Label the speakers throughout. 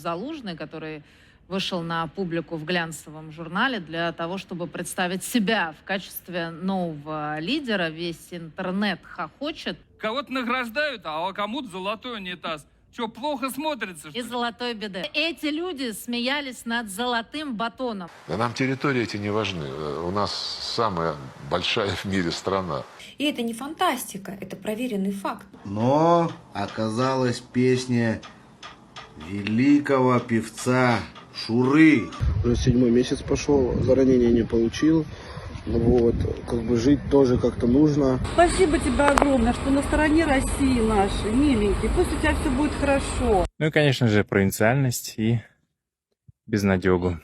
Speaker 1: Залужный, который вышел на публику в глянцевом журнале для того, чтобы представить себя в качестве нового лидера. Весь интернет хохочет.
Speaker 2: Кого-то награждают, а кому-то золотой унитаз. Что, плохо смотрится?
Speaker 1: И
Speaker 2: Что? ли?
Speaker 1: золотой беды. Эти люди смеялись над золотым батоном.
Speaker 3: Да нам территории эти не важны. Э, У нас самая большая в мире страна.
Speaker 4: И это не фантастика, это проверенный факт.
Speaker 5: Но оказалась песня великого певца Шуры.
Speaker 6: Уже седьмой месяц пошел, за ранение не получил. Ну вот, как бы жить тоже как-то нужно.
Speaker 7: Спасибо тебе огромное, что на стороне России нашей, миленький. Пусть у тебя все будет хорошо.
Speaker 8: Ну и, конечно же, провинциальность и безнадегу.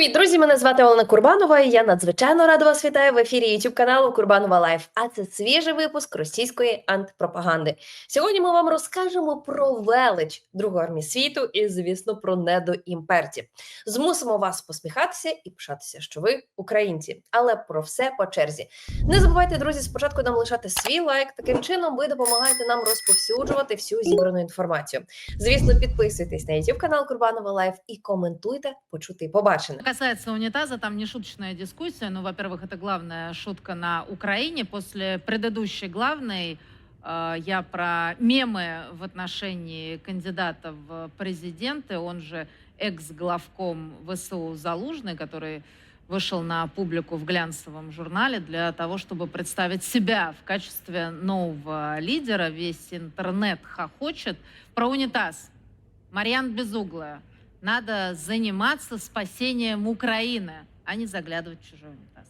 Speaker 9: Привіт, друзі! Мене звати Олена Курбанова, і я надзвичайно рада вас вітаю в ефірі youtube каналу Курбанова Лайф. А це свіжий випуск російської антипропаганди. Сьогодні ми вам розкажемо про велич Другої армії світу і, звісно, про недоімперців. Змусимо вас посміхатися і пишатися, що ви українці. Але про все по черзі. Не забувайте, друзі, спочатку нам лишати свій лайк. Таким чином ви допомагаєте нам розповсюджувати всю зібрану інформацію. Звісно, підписуйтесь на youtube канал Курбанова Лайф і коментуйте, почути і побачене.
Speaker 1: Касается унитаза, там не шуточная дискуссия. Ну, во-первых, это главная шутка на Украине. После предыдущей главной э, я про мемы в отношении кандидата в президенты, он же экс-главком ВСУ Залужный, который вышел на публику в глянцевом журнале для того, чтобы представить себя в качестве нового лидера. Весь интернет хохочет. Про унитаз. Марьян Безуглая. Надо заниматься спасением Украины, а не заглядывать в чужой унитаз.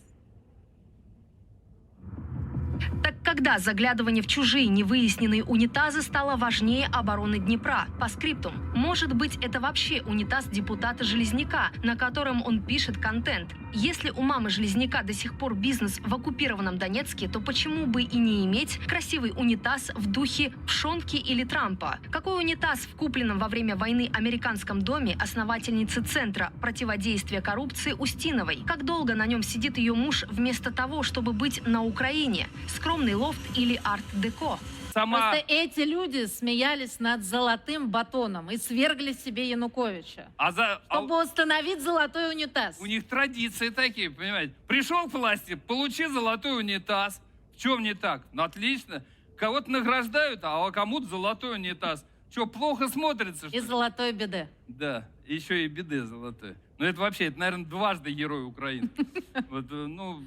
Speaker 10: Так когда заглядывание в чужие невыясненные унитазы стало важнее обороны Днепра? По скриптум. Может быть, это вообще унитаз депутата Железняка, на котором он пишет контент. Если у мамы Железняка до сих пор бизнес в оккупированном Донецке, то почему бы и не иметь красивый унитаз в духе Пшонки или Трампа? Какой унитаз в купленном во время войны американском доме основательницы Центра противодействия коррупции Устиновой? Как долго на нем сидит ее муж вместо того, чтобы быть на Украине? Скромный лофт или арт-деко?
Speaker 2: Сама...
Speaker 1: Просто эти люди смеялись над золотым батоном и свергли себе Януковича,
Speaker 2: А за... а
Speaker 1: чтобы установить золотой унитаз.
Speaker 2: у них традиции такие, понимаете? Пришел к власти, получи золотой унитаз. В чем не так? Ну, отлично. Кого-то награждают, а кому-то золотой унитаз. Что, плохо смотрится? Что?
Speaker 1: И золотой беды.
Speaker 2: Да, еще и беды золотой. Ну, это вообще, это, наверное, дважды герой Украины. Вот, э, ну,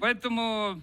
Speaker 2: поэтому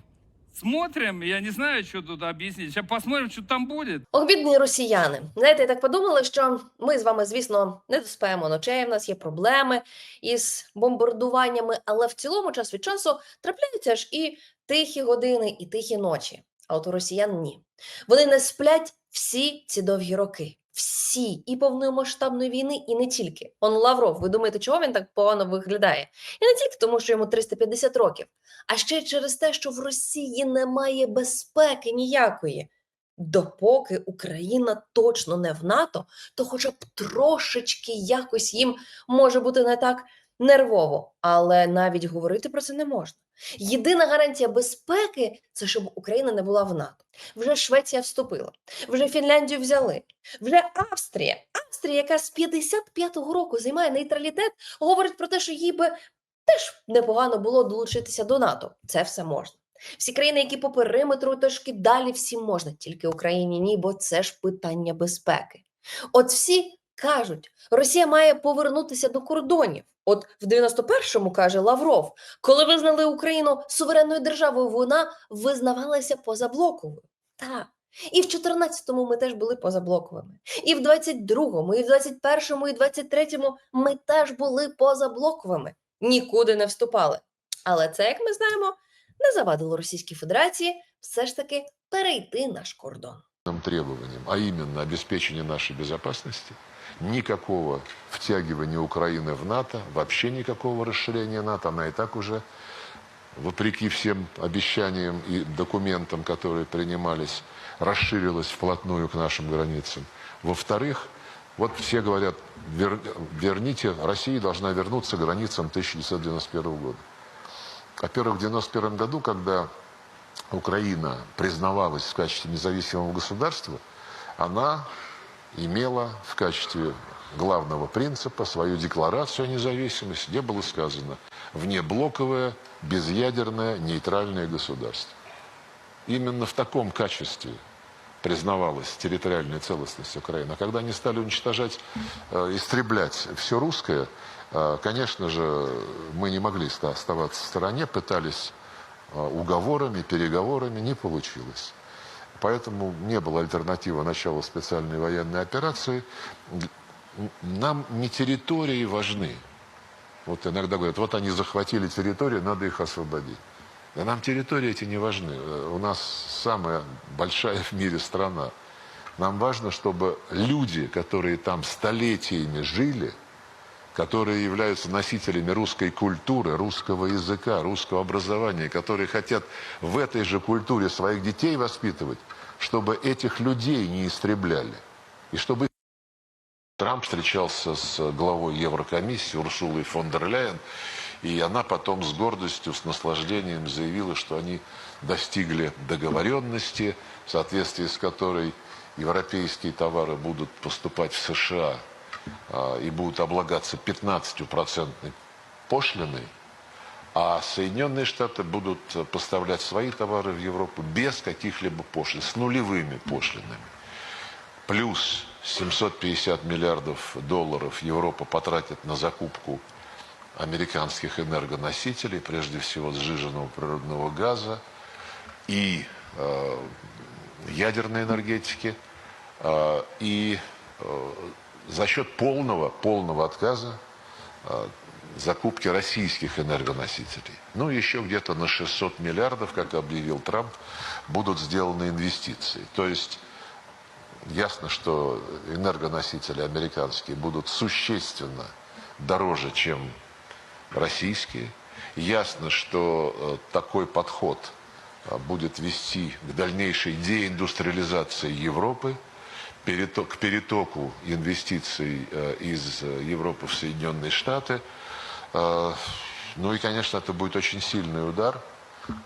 Speaker 2: смотрим, я не знаю, что тут объяснить. Сейчас посмотрим, что там будет.
Speaker 9: Ох, бідні росіяни. Знаєте, я так подумала, що ми з вами, звісно, не доспаємо ночей. В нас є проблеми із бомбардуваннями, але в цілому час від часу трапляються ж і тихі години, і тихі ночі. А от у росіян ні. Вони не сплять всі ці довгі роки. Всі і повномасштабної війни, і не тільки. Он Лавров, ви думаєте, чого він так погано виглядає? І не тільки тому, що йому 350 років, а ще й через те, що в Росії немає безпеки ніякої. Допоки Україна точно не в НАТО, то хоча б трошечки якось їм може бути не так нервово, але навіть говорити про це не можна. Єдина гарантія безпеки це щоб Україна не була в НАТО. Вже Швеція вступила, вже Фінляндію взяли, вже Австрія. Австрія, яка з 55-го року займає нейтралітет, говорить про те, що їй би теж непогано було долучитися до НАТО. Це все можна. Всі країни, які по периметру трошки далі, всім можна, тільки Україні ні, бо це ж питання безпеки. От всі кажуть, Росія має повернутися до кордонів. От в 91-му каже Лавров, коли визнали Україну суверенною державою, вона визнавалася позаблоковою. Так. І в 14-му ми теж були позаблоковими. І в 22-му, і в 21-му, і в 23-му ми теж були позаблоковими. Нікуди не вступали. Але це, як ми знаємо, не завадило Російській Федерації все ж таки перейти наш кордон.
Speaker 3: требованиям, а именно обеспечение нашей безопасности, никакого втягивания Украины в НАТО, вообще никакого расширения НАТО. Она и так уже, вопреки всем обещаниям и документам, которые принимались, расширилась вплотную к нашим границам. Во-вторых, вот все говорят, «Вер- верните, Россия должна вернуться к границам 1991 года. Во-первых, в 1991 году, когда Украина признавалась в качестве независимого государства, она имела в качестве главного принципа свою декларацию о независимости, где было сказано «внеблоковое, безъядерное, нейтральное государство». Именно в таком качестве признавалась территориальная целостность Украины. А когда они стали уничтожать, э, истреблять все русское, э, конечно же, мы не могли ста- оставаться в стороне, пытались э, уговорами, переговорами, не получилось. Поэтому не было альтернативы начала специальной военной операции. Нам не территории важны. Вот иногда говорят, вот они захватили территорию, надо их освободить. Да нам территории эти не важны. У нас самая большая в мире страна. Нам важно, чтобы люди, которые там столетиями жили, которые являются носителями русской культуры, русского языка, русского образования, которые хотят в этой же культуре своих детей воспитывать, чтобы этих людей не истребляли. И чтобы Трамп встречался с главой Еврокомиссии Урсулой фон дер Ляйен, и она потом с гордостью, с наслаждением заявила, что они достигли договоренности, в соответствии с которой европейские товары будут поступать в США и будут облагаться 15% пошлиной, а Соединенные Штаты будут поставлять свои товары в Европу без каких-либо пошлин, с нулевыми пошлинами. Плюс 750 миллиардов долларов Европа потратит на закупку американских энергоносителей, прежде всего сжиженного природного газа и э, ядерной энергетики, э, и э, за счет полного, полного отказа э, закупки российских энергоносителей. Ну, еще где-то на 600 миллиардов, как объявил Трамп, будут сделаны инвестиции. То есть ясно, что энергоносители американские будут существенно дороже, чем российские. Ясно, что э, такой подход э, будет вести к дальнейшей деиндустриализации Европы, переток, к перетоку инвестиций э, из э, Европы в Соединенные Штаты. Э, Ну и, конечно, это будет очень сильный удар,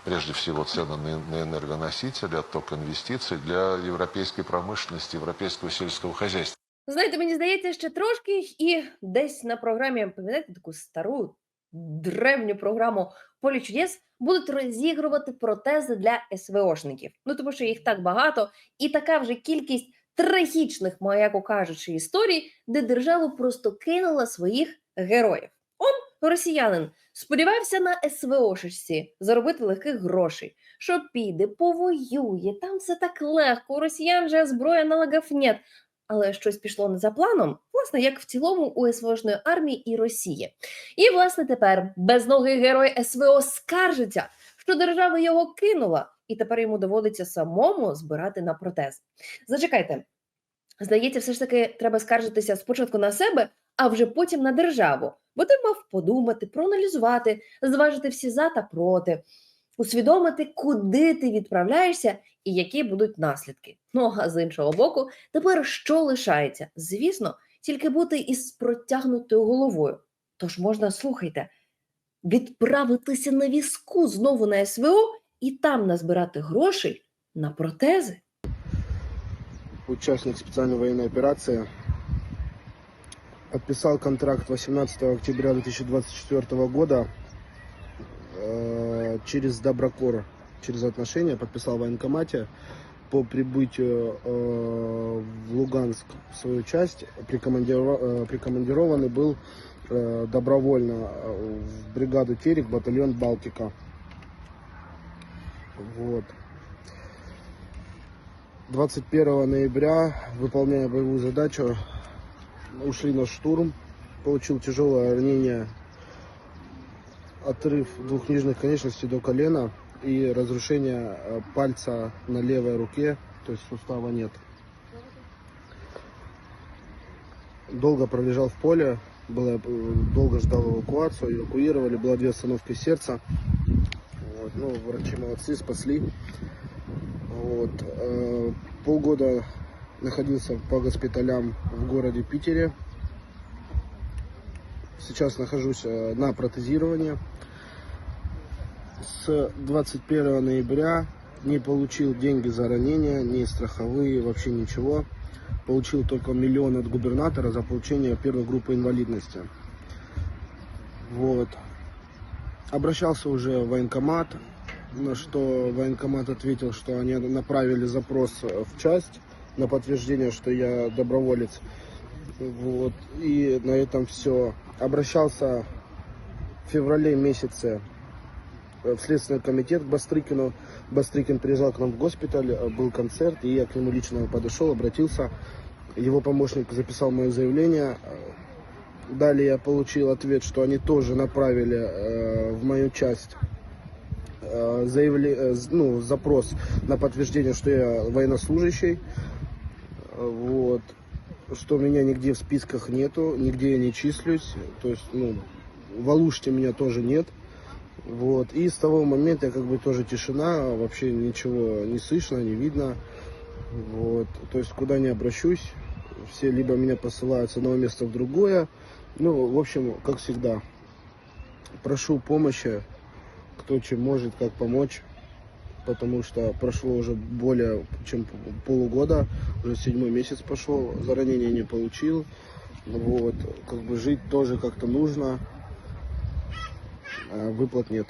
Speaker 3: прежде всего цены на на энергоносители, отток инвестиций для европейской промышленности, европейского сельского хозяйства.
Speaker 9: Знаєте, мені здається, ще трошки і десь на програмі, пам'ятаєте, таку стару древню програму Полі чудес будуть розігрувати протези для СВОшників. Ну тому що їх так багато, і така вже кількість трагічних, маяко кажучи, історій, де держава просто кинула своїх героїв. Он росіянин сподівався на СВОшечці заробити легких грошей, що піде, повоює, там все так легко, у росіян же зброя аналогів нет. Але щось пішло не за планом, власне, як в цілому у СВОшної армії і Росії. І, власне, тепер безногий герой СВО скаржиться, що держава його кинула, і тепер йому доводиться самому збирати на протез. Зачекайте, здається, все ж таки треба скаржитися спочатку на себе, а вже потім на державу, бо ти мав подумати, проаналізувати, зважити всі за та проти, усвідомити, куди ти відправляєшся і які будуть наслідки. Ну а з іншого боку, тепер що лишається? Звісно, тільки бути із протягнутою головою. Тож можна, слухайте, відправитися на візку знову на СВО і там назбирати грошей на протези.
Speaker 6: участник специальной военной операции, подписал контракт 18 октября 2024 года э, через Доброкор, через отношения, подписал в военкомате. По прибытию э, в Луганск в свою часть прикомандиро- э, прикомандированный был э, добровольно э, в бригаду Терек, батальон Балтика. Вот. 21 ноября, выполняя боевую задачу, ушли на штурм. Получил тяжелое ранение, отрыв двух нижних конечностей до колена и разрушение э, пальца на левой руке, то есть сустава нет. Долго пролежал в поле, было, э, долго ждал эвакуацию, эвакуировали, было две остановки сердца. Ну, врачи молодцы, спасли. Вот. э, Полгода находился по госпиталям в городе Питере. Сейчас нахожусь э, на протезировании. С 21 ноября не получил деньги за ранения, ни страховые, вообще ничего. получил только миллион от губернатора за получение первой группы инвалидности. Вот. Обращался уже в военкомат, на что военкомат ответил, что они направили запрос в часть на подтверждение, что я доброволец. Вот. И на этом все. Обращался в феврале месяце в Следственный комитет к Бастрыкину. Бастрыкин приезжал к нам в госпиталь, был концерт, и я к нему лично подошел, обратился. Его помощник записал мое заявление. Далее я получил ответ, что они тоже направили э, в мою часть э, заявле- э, ну, запрос на подтверждение, что я военнослужащий. Вот. Что меня нигде в списках нету, нигде я не числюсь. То есть, ну, в Алуште меня тоже нет. Вот. И с того момента как бы тоже тишина, вообще ничего не слышно, не видно. Вот. То есть куда не обращусь, все либо меня посылают с одного места в другое. Ну, в общем, как всегда, прошу помощи, кто чем может, как помочь. Потому что прошло уже более чем полугода, уже седьмой месяц пошел, за не получил. Вот, как бы жить тоже как-то нужно, а выплат нет.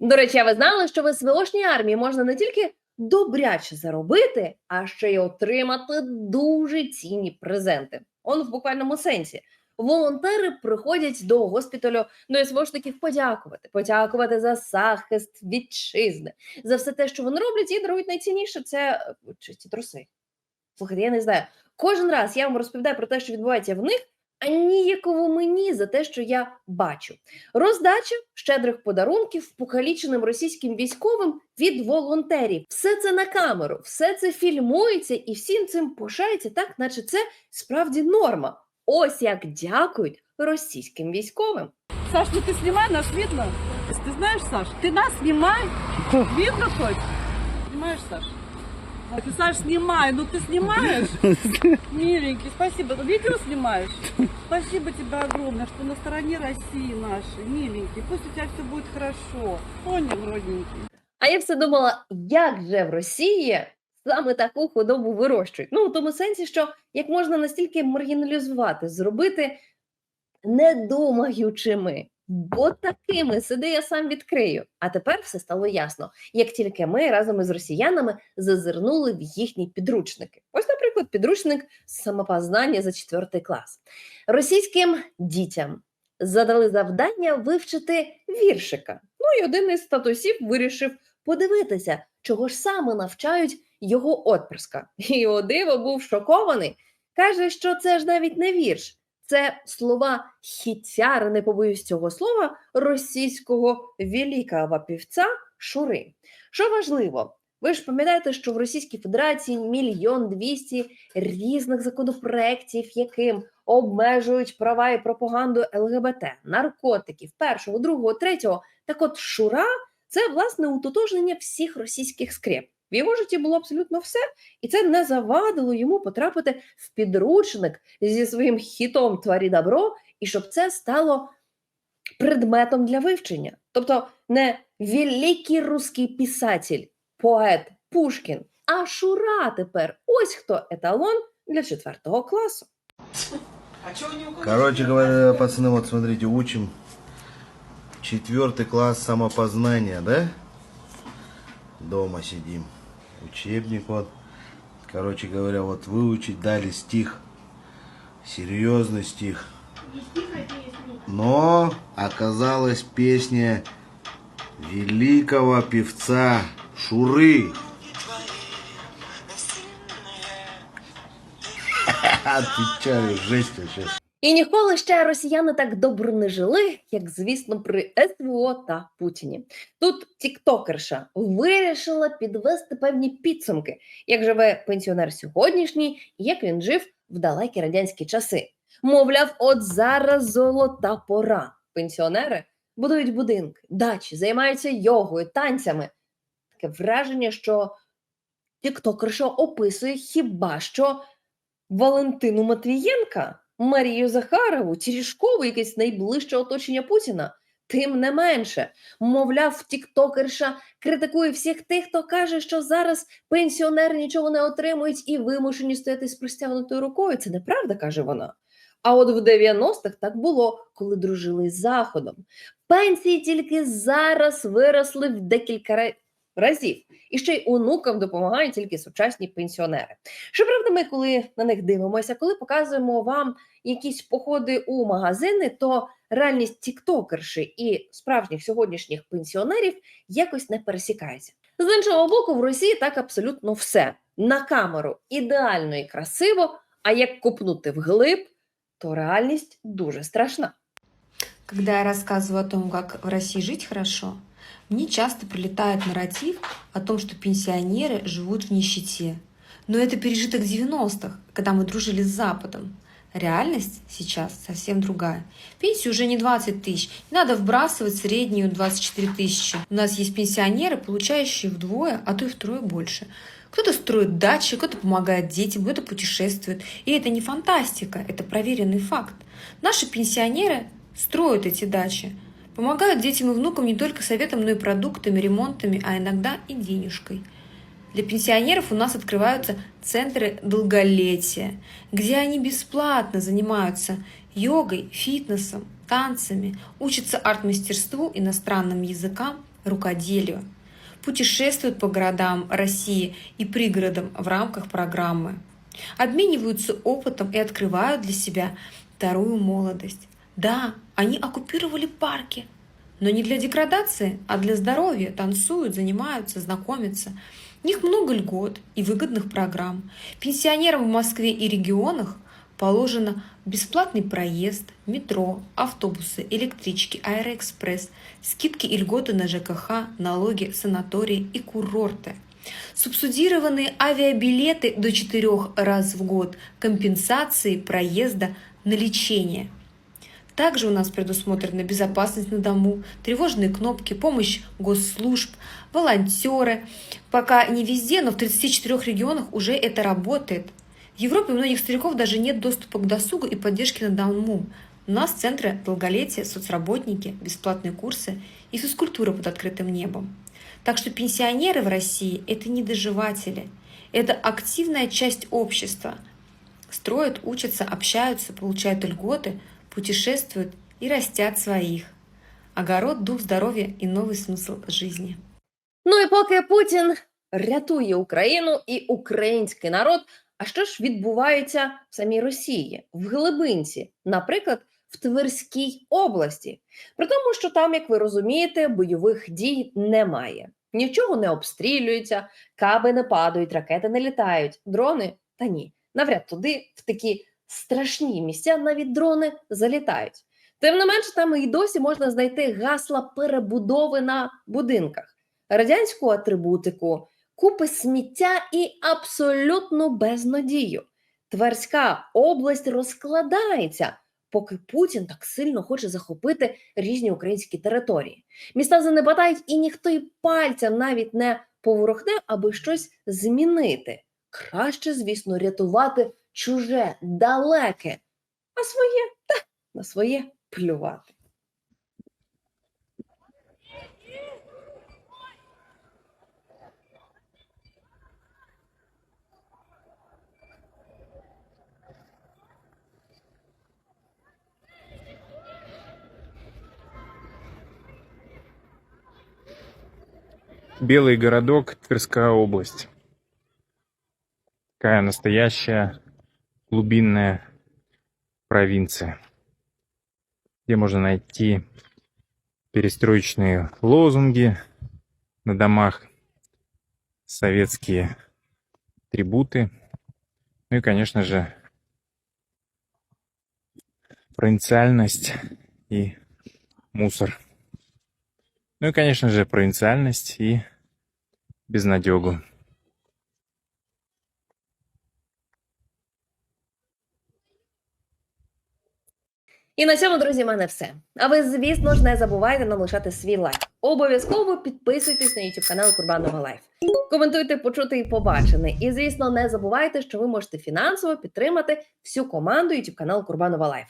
Speaker 9: До речі, а ви знали, що в СВОшній армії можна не тільки добряче заробити, а ще й отримати дуже цінні презенти. Он в буквальному сенсі. Волонтери приходять до госпіталю до СВОшників подякувати, подякувати за захист вітчизни, за все те, що вони роблять, і дарують найцінніше це е, чисті труси. Слухайте, я не знаю. Кожен раз я вам розповідаю про те, що відбувається в них, а ніяково мені за те, що я бачу. Роздача щедрих подарунків покаліченим російським військовим від волонтерів. Все це на камеру, все це фільмується і всім цим пишається так, наче це справді норма. Ось як дякують російським військовим.
Speaker 7: Саш, ну ты снимай, нас видно. Ты знаешь, Саш, ты нас снимай. Видно хоть? Снимаешь, Саш? А Ты, Саш, снимай, ну ты снимаешь? Миленький, спасибо. Видео снимаешь? Спасибо тебе огромное, что на стороне России нашей, миленький. Пусть у тебя все будет хорошо. Понял, родненький?
Speaker 9: А я все думала, як же в Росії саме таку худобу вирощують. Ну, в тому сенсі, що як можна настільки маргіналізувати, зробити недумаючими. Бо такими сиди я сам відкрию. А тепер все стало ясно, як тільки ми разом із росіянами зазирнули в їхні підручники. Ось, наприклад, підручник самопознання за четвертий клас. Російським дітям задали завдання вивчити віршика. Ну і один із статусів вирішив подивитися, чого ж саме навчають його отпрыска. І о диво був шокований. Каже, що це ж навіть не вірш, це слова хітяри, не побоюсь цього слова, російського великого півця Шури. Що важливо, ви ж пам'ятаєте, що в Російській Федерації мільйон двісті різних законопроєктів, яким обмежують права і пропаганду ЛГБТ, наркотиків, першого, другого, третього. Так от Шура це власне утотожнення всіх російських скреп. В його житті було абсолютно все, і це не завадило йому потрапити в підручник зі своїм хітом Тварі добро, і щоб це стало предметом для вивчення. Тобто не великий русський писатель, поет Пушкін, а Шура тепер ось хто еталон для четвертого класу.
Speaker 5: Короче говоря, пацаны, вот смотрите, учим четвертый класс самопознания, да? Дома сидим. Учебник вот. Короче говоря, вот выучить дали стих. Серьезный стих. Но оказалась песня великого певца Шуры. Отвечаю, жесть вообще.
Speaker 9: І ніколи ще росіяни так добре не жили, як, звісно, при СВО та Путіні. Тут тіктокерша вирішила підвести певні підсумки, як живе пенсіонер сьогоднішній, і як він жив в далекі радянські часи. Мовляв, от зараз золота пора. Пенсіонери будують будинки, дачі, займаються йогою, танцями. Таке враження, що тіктокерша описує хіба що Валентину Матвієнка. Марію Захарову, Тірішкову, якесь найближче оточення Путіна. Тим не менше, мовляв, тіктокерша критикує всіх тих, хто каже, що зараз пенсіонери нічого не отримують і вимушені стояти з простягнутою рукою. Це неправда, каже вона. А от в 90-х так було, коли дружили з Заходом. Пенсії тільки зараз виросли в декілька разів. І ще й онукам допомагають тільки сучасні пенсіонери. Щоправда, ми, коли на них дивимося, коли показуємо вам якісь походи у магазини, то реальність тіктокерші і справжніх сьогоднішніх пенсіонерів якось не пересікається. З іншого боку, в Росії так абсолютно все на камеру ідеально і красиво. А як копнути вглиб, то реальність дуже страшна.
Speaker 4: Когда я рассказываю о том, как в России жить хорошо, мне часто прилетает нарратив о том, что пенсионеры живут в нищете. Но это пережиток 90-х, когда мы дружили с Западом. Реальность сейчас совсем другая. Пенсия уже не 20 тысяч. Не надо вбрасывать среднюю 24 тысячи. У нас есть пенсионеры, получающие вдвое, а то и втрое больше. Кто-то строит дачи, кто-то помогает детям, кто-то путешествует. И это не фантастика, это проверенный факт. Наши пенсионеры строят эти дачи, помогают детям и внукам не только советом, но и продуктами, ремонтами, а иногда и денежкой. Для пенсионеров у нас открываются центры долголетия, где они бесплатно занимаются йогой, фитнесом, танцами, учатся арт-мастерству, иностранным языкам, рукоделию, путешествуют по городам России и пригородам в рамках программы, обмениваются опытом и открывают для себя вторую молодость. Да, они оккупировали парки, но не для деградации, а для здоровья, танцуют, занимаются, знакомятся. У них много льгот и выгодных программ. Пенсионерам в Москве и регионах положено бесплатный проезд, метро, автобусы, электрички, аэроэкспресс, скидки и льготы на ЖКХ, налоги, санатории и курорты. Субсидированные авиабилеты до 4 раз в год, компенсации проезда на лечение – также у нас предусмотрена безопасность на дому, тревожные кнопки, помощь госслужб, волонтеры. Пока не везде, но в 34 регионах уже это работает. В Европе у многих стариков даже нет доступа к досугу и поддержке на дому. У нас центры долголетия, соцработники, бесплатные курсы и физкультура под открытым небом. Так что пенсионеры в России – это не доживатели, это активная часть общества. Строят, учатся, общаются, получают льготы – путешествуют и растят своих. Огород, дух здоров'я і новий смисл житті.
Speaker 9: Ну і поки Путін рятує Україну і український народ, а що ж відбувається в самій Росії, в глибинці, наприклад, в Тверській області, при тому, що там, як ви розумієте, бойових дій немає. Нічого не обстрілюється, каби не падають, ракети не літають, дрони та ні. Навряд туди в такі страшні місця навіть дрони залітають. Тим не менше, там і досі можна знайти гасла перебудови на будинках, радянську атрибутику, купи сміття і абсолютну безнадію. Тверська область розкладається, поки Путін так сильно хоче захопити різні українські території. Міста занепадають, і ніхто й пальцем навіть не поворухне, аби щось змінити. Краще, звісно, рятувати чуже, далеке, а своє та на своє плювати.
Speaker 8: Белый городок, Тверская область. Такая настоящая глубинная провинция, где можно найти перестроечные лозунги на домах, советские трибуты, ну и, конечно же, провинциальность и мусор. Ну и, конечно же, провинциальность и безнадегу.
Speaker 9: І на цьому, друзі, в мене все. А ви, звісно ж, не забувайте нам лишати свій лайк. Обов'язково підписуйтесь на YouTube канал Курбанова Лайф. Коментуйте, почути і побачене. І звісно, не забувайте, що ви можете фінансово підтримати всю команду YouTube канал Курбанова Лайф.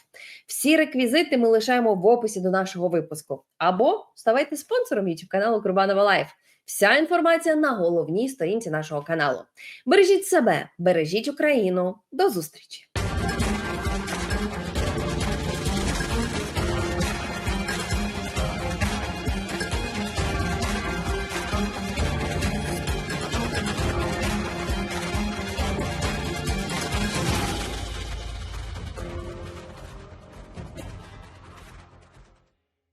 Speaker 9: Всі реквізити ми лишаємо в описі до нашого випуску. Або ставайте спонсором YouTube каналу Курбанова Лайф. Вся інформація на головній сторінці нашого каналу. Бережіть себе, бережіть Україну. До зустрічі!